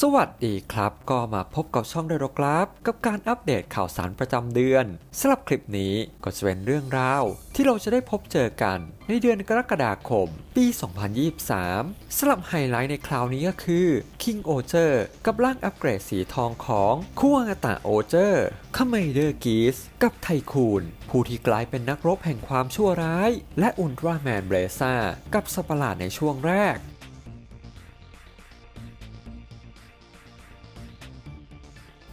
สวัสดีครับ ก็มาพบกับช่องเดโรกราฟ กับการอัปเดตข่าวสารประจำเดือนสำหรับคลิปนี้ก็จะเป็นเรื่องราว ที่เราจะได้พบเจอกันในเดือนกรกฎาคม ปี 2023สำหรับไฮไลท์ในคราวนี้ก็คือ King o c e r กับร่างอัปเกรดสีทองของคู่อากาตะโอเจอร์คาเมเดอร์กีสกับไทคูนผู้ที่กลายเป็นนักรบแห่งความชั่วร้าย และอุลตร้าแมนเบรซ่ากับสัตว์ประหลาดในช่วงแรก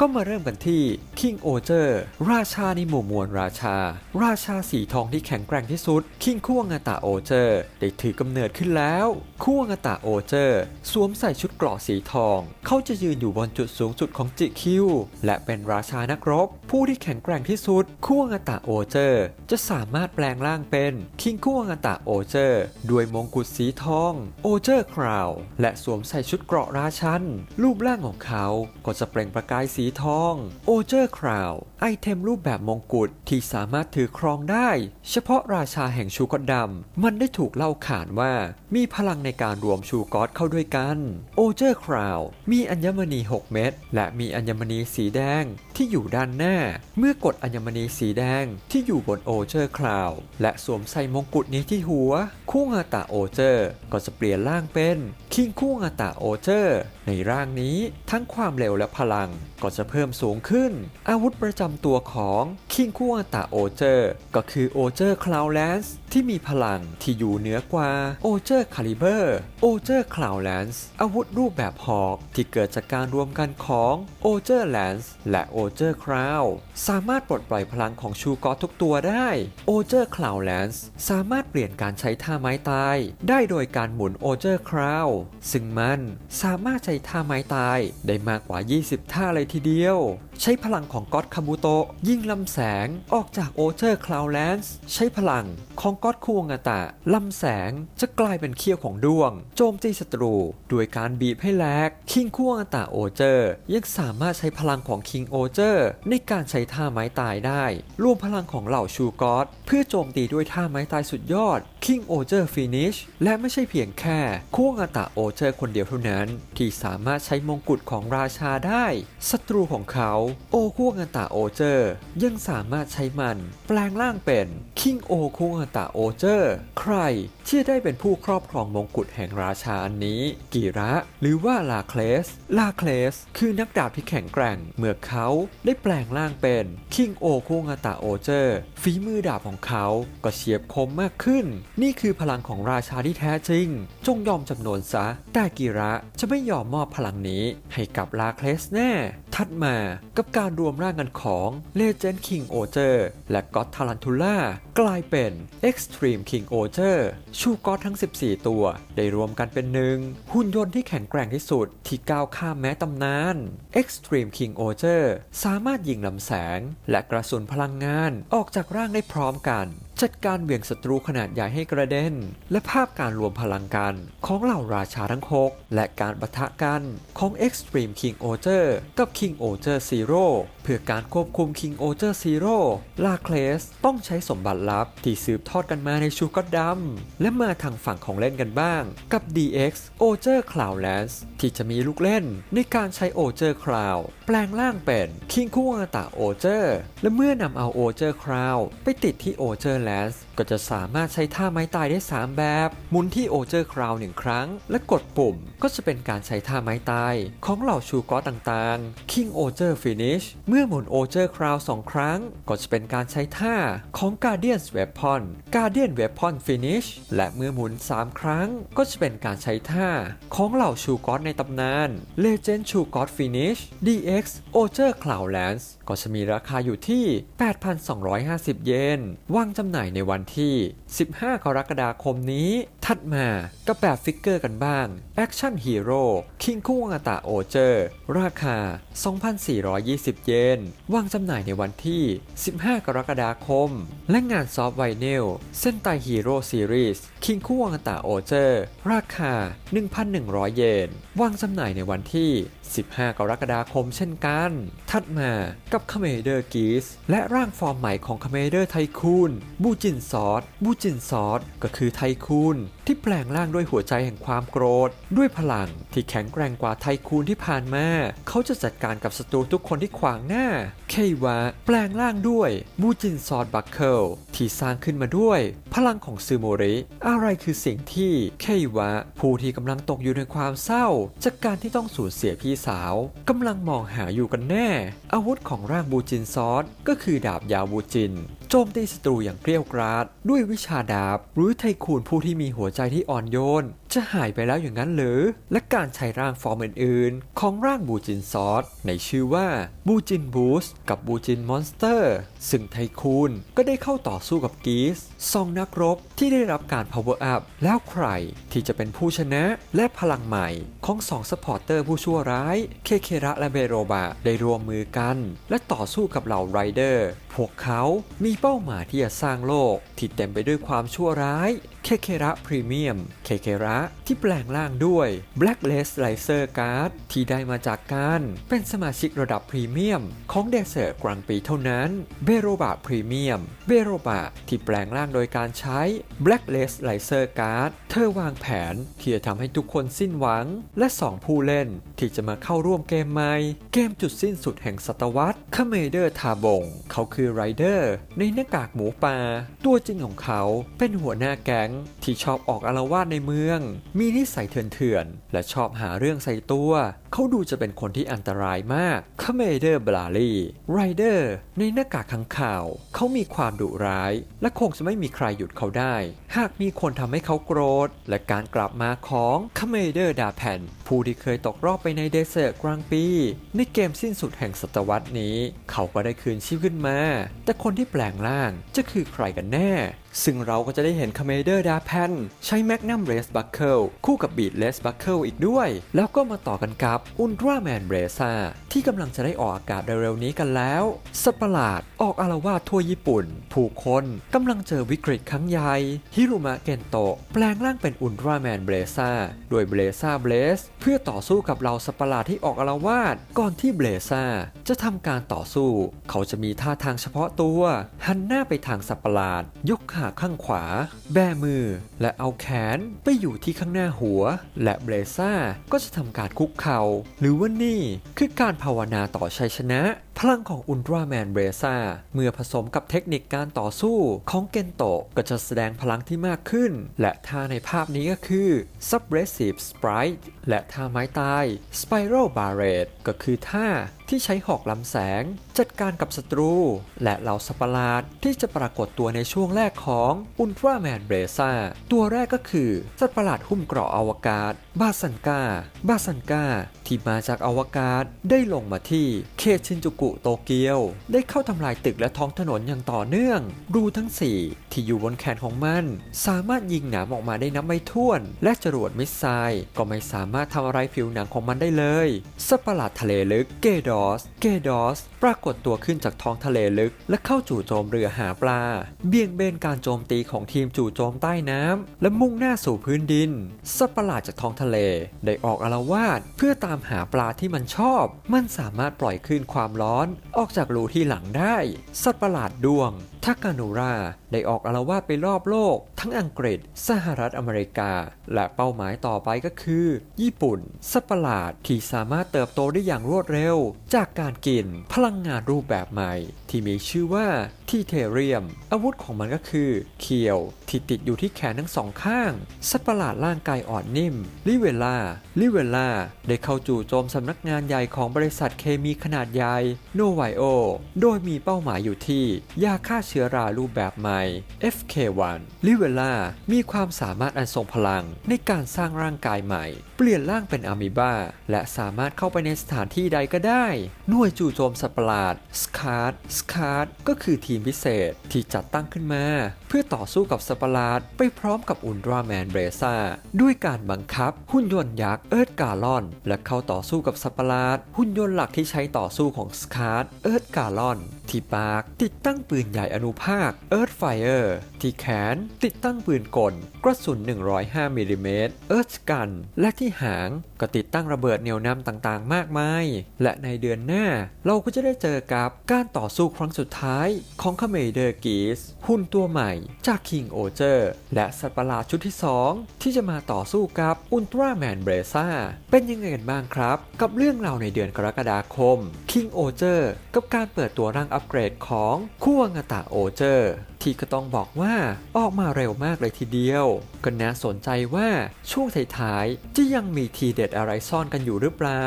ก็มาเริ่มกันที่ King o c e r ราชาในหมู่มวลราชา ราชาสีทองที่แข็งแกร่งที่สุด King คู่งาตาโอเจอร์ได้ถือกำเนิดขึ้นแล้วคู่งาตาโอเจอร์สวมใส่ชุดเกราะสีทอง เขาจะยืนอยู่บนจุดสูงสุดของจิคิวและเป็นราชานักรบ ผู้ที่แข็งแกร่งที่สุดคู่งาตาโอเจอร์จะสามารถแปลงร่างเป็น King คู่งาตาโอเจอร์ด้วยมงกุฎสีทองโอเจอร์คราวและสวมใส่ชุดเกราะราชันรูปร่างของเขาก็จะเปล่งประกายสีทองโอเจอร์คราวไอเทมรูปแบบมงกุฎที่สามารถถือครองได้ เฉพาะราชาแห่งชูกอดดำมันได้ถูกเล่าขานว่ามีพลังในการรวมชูกอดเข้าด้วยกัน โอเจอร์คราวมีอัญมณี 6 เม็ดและมีอัญมณีสีแดงที่อยู่ด้านหน้า เมื่อกดอัญมณีสีแดงที่อยู่บนโอเจอร์คราวและสวมใส่มงกุฎนี้ที่หัว คู่งาตาโอเจอร์ ก็จะเปลี่ยนร่างเป็นคิงคู่งาตาโอเจอร์ ในร่างนี้ทั้งความเร็วและพลังก็จะะเพิ่มสูงขึ้น อาวุธประจำตัวของคิงคู่งาตาโอเจอร์ก็คือโอเจอร์คลาวแลนส์ที่มีพลังที่อยู่เหนือกว่าโอเจอร์คาลิเบอร์โอเจอร์คลาวแลนส์อาวุธรูปแบบหอกที่เกิดจากการรวมกันของโอเจอร์แลนส์และโอเจอร์คราวสามารถปลดปล่อยพลังของชูกอทุกตัวได้โอเจอร์คลาวแลนส์สามารถเปลี่ยนการใช้ท่าไม้ตาย ได้โดยการหมุนโอเจอร์คราวซึ่งมันสามารถใช้ท่าไม้ตายได้มากกว่า 20 ท่าเลยทีเดียว ใช้พลังของก็อดคาบุโตะยิงลำแสงออกจากโอเจอร์คลาวแลนส์ใช้พลังของก็อดคูงาตะลำแสงจะกลายเป็นเขี้ยวของดวง โจมตีศัตรูด้วยการบีบให้แหลกคิงคูงาตะโอเจอร์ ยังสามารถใช้พลังของคิงโอเจอร์ ในการใช้ท่าไม้ตายได้ รวมพลังของเหล่าชูก็อดเพื่อโจมตีด้วยท่าไม้ตายสุดยอดคิงโอเจอร์ฟินิชและไม่ใช่เพียงแค่คูงาตะโอเจอร์คนเดียวเท่านั้น ที่สามารถใช้มงกุฎของราชาได้ศัตรูของเขาโอคุงาตะโอเจอร์ ยังสามารถใช้มัน แปลงร่างเป็นคิงโอคุงาตะโอเจอร์ ใครที่ได้เป็นผู้ครอบครองมงกุฎแห่งราชาอันนี้กิระ หรือว่าลาเคลส ลาเคลส คือนักดาบที่แข็งแกร่ง เมื่อเขาได้แปลงร่างเป็นคิงโอคูงาตะโอเจอร์ฝีมือดาบของเขาก็เฉียบคมมากขึ้น นี่คือพลังของราชาที่แท้จริง จงยอมจำนวนซะ แต่กิระจะไม่ยอมมอบพลังนี้ให้กับลาเคลสแน่ถัดมากับการรวมร่างกันของเลเจนด์คิงโอเจอร์และก็อตทารันทูล่ากลายเป็น Extreme King o t e r ชูกอทั้ง 14 ตัว ได้รวมกันเป็นหนึ่ง หุ่นยนต์ที่แข็งแกร่งที่สุด ที่ก้าวข้ามแม้ตำนาน Extreme King o t e r สามารถยิงลำแสง และกระสุนพลังงานออกจากร่างได้พร้อมกันจัดการเบี่ยงศัตรูขนาดใหญ่ให้กระเด็น และภาพการรวมพลังกันของเหล่าราชาทั้งหกและการปะทะกันของ Extreme King o c e r กับ King o c e r Zero เพื่อการควบคุม King o c e r Zero ลาเคลสต้องใช้สมบัติลับที่สืบทอดกันมาในชูก็ดดำและมาทางฝั่งของเล่นกันบ้าง กับ DX o c e r Cloudlands ที่จะมีลูกเล่นในการใช้ o c e r Cloud แปลงร่างเป็น King คู่อตะ o c e r และเมื่อนำเอา o c e r Cloud ไปติดที่ o c e r Lands ก็จะสามารถใช้ท่าไม้ตายได้ 3 แบบหมุนที่ o c e r Cloud หนึ่งครั้ง และกดปุ่มก็จะเป็นการใช้ท่าไม้ตายของเหล่าชูกอสต่างๆ King o c e r Finish เมื่อหมุน o c e r Cloud สองครั้ง ก็จะเป็นการใช้ท่าของ Guardian Weapon Guardian Weapon Finish และเมื่อหมุน 3 ครั้ง ก็จะเป็นการใช้ท่าของเหล่าชูกอสในตำนาน Legend ชูกอส Finish DX o c e r Cloudlands ก็จะมีราคาอยู่ที่ 8,250 เยนวางจำำหน่ายในวันที่ 15 กรกฎาคมนี้ ถัดมากับแบบฟิกเกอร์กันบ้าง Action Hero King คุงาตะโอเจอร์ราคา 2,420 เยน วางจำหน่ายในวันที่ 15 กรกฎาคม และงานซอฟต์ไวเนลเส้นไตฮีโร่ซีรีส์ King คุงาตะโอเจอร์ราคา 1,100 เยน วางจำหน่ายในวันที่ 15 กรกฎาคมเช่นกัน ถัดมากับคาเมเดอร์กีสและร่างฟอร์มใหม่ของคาเมเดอร์ไทคูนบูจินซอสบูจินซอสก็คือไทคูนที่แปลงร่างด้วยหัวใจแห่งความโกรธ ด้วยพลังที่แข็งแกร่งกว่าไทคูนที่ผ่านมา เขาจะจัดการกับศัตรูทุกคนที่ขวางหน้า เควะแปลงร่างด้วยบูจินซอดบัคเคิลที่สร้างขึ้นมาด้วย พลังของซูโมริ อะไรคือสิ่งที่เควะผู้ที่กำลังตกอยู่ในความเศร้า จากการที่ต้องสูญเสียพี่สาวกำลังมองหาอยู่กันแน่ อาวุธของร่างบูจินซอดก็คือดาบยาวบูจิน โจมตีศัตรูอย่างเกลียวกราดด้วยวิชาดาบ หรือไทคูนผู้ที่มีหัวใจที่อ่อนโยน จะหายไปแล้วอย่างนั้นหรือ และการใช้ร่างฟอร์มอื่นๆ ของร่างบูจินซอสในชื่อว่าบูจินบูสกับบูจินมอนสเตอร์ ซึ่งไทคูนก็ได้เข้าต่อสู้กับกีสสองนักรบที่ได้รับการ power up แล้วใครที่จะเป็นผู้ชนะและพลังใหม่ของสองสปอร์เตอร์ผู้ชั่วร้าย เคเคระและเบโรบะได้รวมมือกัน และต่อสู้กับเหล่าไรเดอร์ พวกเขามีเป้าหมายที่จะสร้างโลกที่เต็มไปด้วยความชั่วร้าย เคเคระพรีเมียม เคเคระที่แปลงร่างด้วย Black l e s l i c e r Card ที่ได้มาจากการเป็นสมาชิกระดับพรีเมียม ของเดเซอร์กลางปีเท่านั้น เบโรบะพรีเมียม เบโรบะที่แปลงร่างโดยการใช้ Black l e s l i c e r Card เธอวางแผนที่จะทำให้ทุกคนสิ้นหวัง และสองผู้เล่นที่จะมาเข้าร่วมเกมใหม่ เกมจุดสิ้นสุดแห่งศตวรรษคาเมเดอร์ทาบงเขาคือไรเดอร์ในหน้ากากหมูป่าตัวจริงของเขาเป็นหัวหน้าแก๊งที่ชอบออกอาละวาดในเมือง มีนิสัยเถื่อนๆ และชอบหาเรื่องใส่ตัว เขาดูจะเป็นคนที่อันตรายมากคาเมเดอร์บลาลีไรเดอร์ในหน้ากากขังข่าว เขามีความดุร้าย และคงจะไม่มีใครหยุดเขาได้ หากมีคนทำให้เขาโกรธ และการกลับมาของคาเมเดอร์ดาแพนผู้ที่เคยตกรอบไปในเดเซอร์กลางปี ในเกมสิ้นสุดแห่งศตวรรษนี้ เขาก็ได้คืนชีพขึ้นมา แต่คนที่แปลงร่างจะคือใครกันแน่ซึ่งเราก็จะได้เห็นคาเมเดอร์ดาแพนใช้แมกนัมเรสบัคเคิลคู่กับบีดเลสบัคเคิลอีกด้วย แล้วก็มาต่อกันกับอุลตร้าแมนเบรซ่าที่กำลังจะได้ออกอากาศเร็วๆนี้กันแล้ว สัตว์ประหลาดออกอารวาสทั่วญี่ปุ่น ผู้คนกำลังเจอวิกฤตครั้งใหญ่ฮิรุมะเกนโตะแปลงร่างเป็นอุลตร้าแมนเบรซ่าโดยเบรซ่าเบลสเพื่อต่อสู้กับเหล่าสัตว์ประหลาดที่ออกอารวาสก่อนที่เบรซ่าจะทำการต่อสู้ เขาจะมีท่าทางเฉพาะตัวหันหน้าไปทางสัตว์ประหลาดยกขาข้างขวา แบมือ และเอาแขนไปอยู่ที่ข้างหน้าหัว และเบรซ่าก็จะทำการคุกเข่าหรือว่านี่คือการภาวนาต่อชัยชนะ พลังของอุลตร้าแมนเบรซ่าเมื่อผสมกับเทคนิคการต่อสู้ของเกนโตะก็จะแสดงพลังที่มากขึ้น และท่าในภาพนี้ก็คือ Subversive Sprite และท่าไม้ตาย Spiral Barret ก็คือท่า ที่ใช้หอกลำแสง จัดการกับศัตรู และเหล่าสัตว์ประหลาดที่จะปรากฏตัวในช่วงแรกของอุลตร้าแมนเบรซ่าตัวแรกก็คือสัตว์ประหลาดหุ้มเกราะอวกาศบาซันกา บาซันกา ที่มาจากอวกาศได้ลงมาที่เขตชินจูกุโตเกียว ได้เข้าทำลายตึกและท้องถนนอย่างต่อเนื่อง รูทั้ง 4 ที่อยู่บนแขนของมัน สามารถยิงหนามออกมาได้นับไม่ถ้วน และจรวดมิสไซล์ก็ไม่สามารถทำอะไรผิวหนังของมันได้เลยสัตว์ประหลาดทะเลลึกเกดอส เกดอส ปรากฏตัวขึ้นจากท้องทะเลลึก และเข้าจู่โจมเรือหาปลา เบี่ยงเบนการโจมตีของทีมจู่โจมใต้น้ำและมุ่งหน้าสู่พื้นดินสัตว์ประหลาดจากท้องทะเล ได้ออกอารวาสเพื่อตามหาปลาที่มันชอบ มันสามารถปล่อยคลื่นความร้อน ออกจากรูที่หลังได้ สัตว์ประหลาดดวงทากานูราได้ออกอาละวาดไปรอบโลก ทั้งอังกฤษ สหรัฐอเมริกา และเป้าหมายต่อไปก็คือ ญี่ปุ่น สัตว์ประหลาดที่สามารถเติบโตได้อย่างรวดเร็ว จากการกินพลังงานรูปแบบใหม่ ที่มีชื่อว่าทีเทเรียม อาวุธของมันก็คือ เขียว ที่ติดอยู่ที่แขนทั้งสองข้าง สัตว์ประหลาดร่างกายอ่อนนิ่ม ลิเวล่า ลิเวล่า ได้เข้าจู่โจมสำนักงานใหญ่ของบริษัทเคมีขนาดใหญ่ โนไวโอ โดยมีเป้าหมายอยู่ที่ยาฆ่าเชื้อรารูปแบบใหม่ FK1 ลิเวล่ามีความสามารถอันทรงพลังในการสร้างร่างกายใหม่ เปลี่ยนร่างเป็นอะมีบา และสามารถเข้าไปในสถานที่ใดก็ได้ หน่วยจู่โจมสัตว์ประหลาดสคาร์ดสคาร์ดก็คือทีมพิเศษที่จัดตั้งขึ้นมา เพื่อต่อสู้กับสัตว์ประหลาด ไปพร้อมกับอุลตร้าแมนเบรซ่าด้วยการบังคับ หุ่นยนต์ยักษ์เอิร์ธกาลอน และเข้าต่อสู้กับสัตว์ประหลาด หุ่นยนต์หลักที่ใช้ต่อสู้ของสคาร์ดเอิร์ธกาลอน ที่ปากติดตั้งปืนใหญ่อนุภาค Earthfire ที่แขน ติดตั้งปืนกล กระสุน 105มิลลิเมตร Earthgun และที่หาง ก็ติดตั้งระเบิดเหนี่ยวนำต่างๆ มากมาย และในเดือนหน้า เราก็จะได้เจอกับการต่อสู้ครั้งสุดท้ายของคาเมเดอร์กีสหุ่นตัวใหม่จากคิงโอเจอร์และสัตว์ประหลาดชุดที่ 2 ที่จะมาต่อสู้กับอุลตร้าแมนเบรซ่าเป็นยังไงกันบ้างครับ กับเรื่องราวในเดือนกรกฎาคมคิงโอเจอร์กับการเปิดตัวร่างอัปเกรดของคู่วงตะโอเจอร์ที่ก็ต้องบอกว่าออกมาเร็วมากเลยทีเดียว ก็น่าสนใจว่าช่วงท้ายๆจะยังมีทีเด็ดอะไรซ่อนกันอยู่หรือเปล่า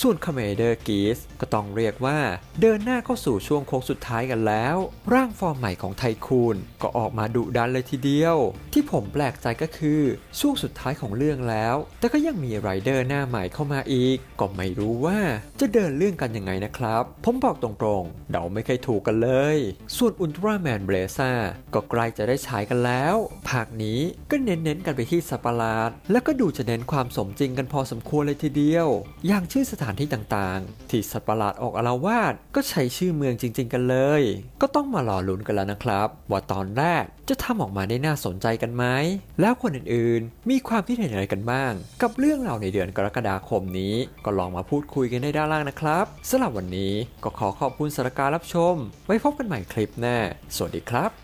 ส่วนคาเมเดอร์กีสก็ต้องเรียกว่า เดินหน้าเข้าสู่ช่วงโค้งสุดท้ายกันแล้ว ร่างฟอร์มใหม่ของไทคูนก็ออกมาดุดันเลยทีเดียว ที่ผมแปลกใจก็คือช่วงสุดท้ายของเรื่องแล้ว แต่ก็ยังมีไรเดอร์หน้าใหม่เข้ามาอีก ก็ไม่รู้ว่าจะเดินเรื่องกันยังไงนะครับ ผมบอกตรงๆเดาไม่เคยถูกกันเลย ส่วนอุลตร้าแมนเบรซ่าก็ใกล้จะได้ฉายกันแล้ว ภาคนี้ก็เน้นๆกันไปที่สัตว์ปหลาด แล้วก็ดูจะเน้นความสมจริงกันพอสมควรเลยทีเดียว อย่างชื่อสถานที่ต่างๆ ที่สัตว์ปหลาดออกอาละวาดก็ใช้ชื่อเมืองจริง ๆ กันเลย ก็ต้องมารอลุ้นกันแล้วนะครับ ว่าตอนแรกจะทำออกมาได้น่าสนใจกันไหม แล้วคนอื่นๆ มีความคิดเห็นอะไรกันบ้าง กับเรื่องราวในเดือนกรกฎาคมนี้ ก็ลองมาพูดคุยกันได้ด้านล่างนะครับสำหรับวันนี้ก็ขอขอบคุณสำหรับการรับชม ไว้พบกันใหม่คลิปหน้า สวัสดีครับ